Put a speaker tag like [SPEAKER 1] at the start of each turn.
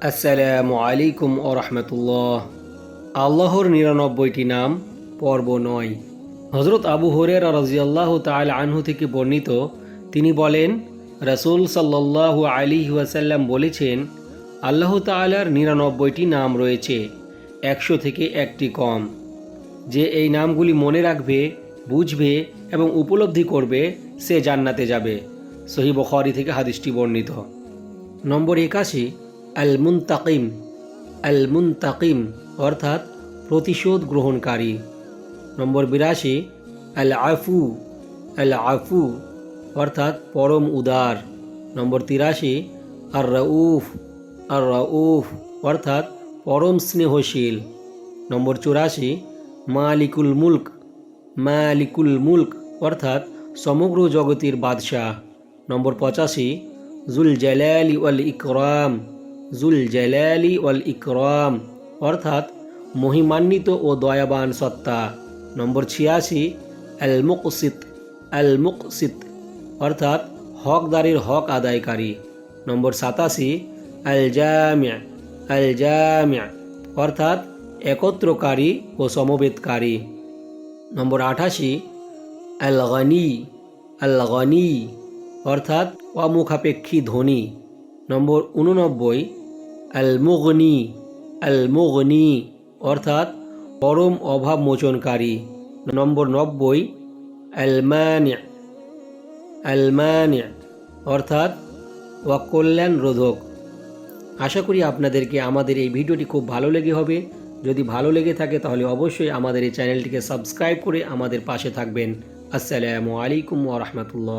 [SPEAKER 1] আসসালামু আলাইকুম ও রহমতুল্লাহ। আল্লাহর নিরানব্বইটি নাম পর্ব নয়। হজরত আবু হরের রাজিয়াল্লাহ তাল আনহু থেকে বর্ণিত, তিনি বলেন, রসুল সাল্লাল্লাহু আলী ওয়াসাল্লাম বলেছেন, আল্লাহ তালার নিরানব্বইটি নাম রয়েছে, একশো থেকে একটি কম। যে এই নামগুলি মনে রাখবে, বুঝবে এবং উপলব্ধি করবে, সে জান্নাতে যাবে। সহি বখারি থেকে হাদিসটি বর্ণিত। নম্বর একাশি আল মুন্তাকিম আল মুন্তাকিম অর্থাৎ প্রতিশোধ গ্রহণকারী। নম্বর বিরাশি আল আফু আল আফু অর্থাৎ পরম উদার। নম্বর তিরাশি আর রউফ আর রউফ অর্থাৎ পরম স্নেহশীল। নম্বর চুরাশি, মালিকুল মুলক। মালিকুল মুলক অর্থাৎ সমগ্র জগতের বাদশাহ। নম্বর পঁচাশি জুল জালালি ওয়াল ইকরাম জুল জালালি ওয়াল ইকরাম অর্থাৎ মহিমান্বিত ও দয়াবান সত্তা নম্বর ছিয়াশি আল মুকসিত আল মুকসিত অর্থাৎ হকদারের হক আদায়কারী নম্বর সাতাশি আল জামিয়া আল জামিয়া অর্থাৎ একত্রকারী ও সমবেতকারী নম্বর আঠাশি আল গনি আল গনি অর্থাৎ অমুখাপেক্ষী ধনী নম্বর উননব্বই আল মুগনি আল মুগনি অর্থাৎ পরম অভাব মোচনকারী নম্বর নব্বই আলমানিয়া আলমানিয়া অর্থাৎ অকল্যাণ রোধক আশা করি আপনাদেরকে আমাদের এই ভিডিওটি খুব ভালো লেগে হবে। যদি ভালো লেগে থাকে তাহলে অবশ্যই আমাদের এই চ্যানেলটিকে সাবস্ক্রাইব করে আমাদের পাশে থাকবেন। আসসালামু আলাইকুম ওয়া রাহমাতুল্লাহ।